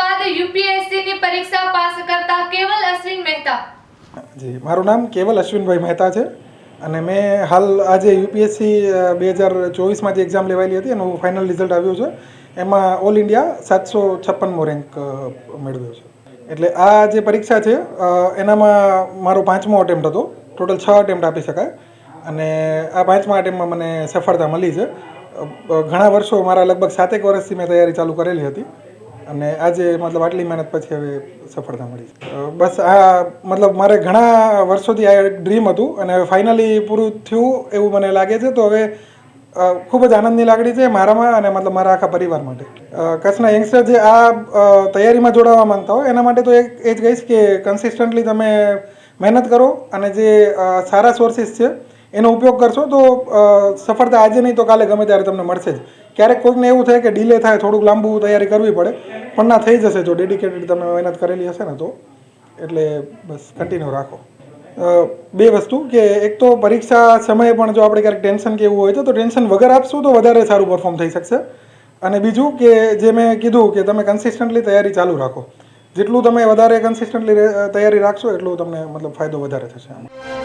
બાદ યુપીએસસીની પરીક્ષા પાસ કરતા કેવલ અશ્વિન મહેતા જી, મારું નામ કેવલ અશ્વિનભાઈ મહેતા છે અને મેં હાલ આજે યુપીએસસી બે હજાર ચોવીસમાં જે એક્ઝામ લેવાયેલી હતી, એનું ફાઇનલ રિઝલ્ટ આવ્યું છે. એમાં ઓલ ઇન્ડિયા સાતસો છપ્પનમો રેન્ક મેળવ્યો છે. એટલે આ જે પરીક્ષા છે એનામાં મારો પાંચમો અટેમ્પ્ટ હતો. ટોટલ છ અટેમ્પ્ટ આપી શકાય. અને આ પાંચમા અટેમ્પ્ટમાં મને સફળતા મળી છે. ઘણા વર્ષો મારા લગભગ સાતેક વર્ષથી મેં તૈયારી ચાલુ કરેલી હતી. અને આજે મતલબ આટલી મહેનત પછી હવે સફળતા મળી બસ આ મતલબ મારે ઘણા વર્ષોથી આ ડ્રીમ હતું અને હવે ફાઇનલી પૂરું થયું એવું મને લાગે છે. તો હવે ખૂબ જ આનંદની લાગણી છે મારામાં અને મતલબ મારા આખા પરિવાર માટે. કચ્છના યંગસ્ટર જે આ તૈયારીમાં જોડાવા માંગતા હોય, એના માટે તો એક, એ જ કહીશ કે કન્સિસ્ટન્ટલી તમે મહેનત કરો અને જે સારા સોર્સિસ છે એનો ઉપયોગ કરશો તો સફળતા આજે નહીં તો કાલે ગમે ત્યારે તમને મળશે જ. ક્યારેક કોઈકને એવું થાય કે ડિલે થાય, થોડુંક લાંબુ તૈયારી કરવી પડે, પણ ના, થઈ જશે જો ડેડિકેટેડ તમે મહેનત કરેલી હશે ને તો. એટલે બસ કન્ટિન્યુ રાખો. બે વસ્તુ કે એક તો પરીક્ષા સમયે પણ જો આપણે ક્યારેક ટેન્શન કે એવું હોય તો ટેન્શન વગર આપશું તો વધારે સારું પરફોર્મ થઈ શકશે. અને બીજું કે જે મેં કીધું કે તમે કન્સિસ્ટન્ટલી તૈયારી ચાલુ રાખો. જેટલું તમે વધારે કન્સિસ્ટન્ટલી તૈયારી રાખશો એટલું તમને મતલબ ફાયદો વધારે થશે આમાં.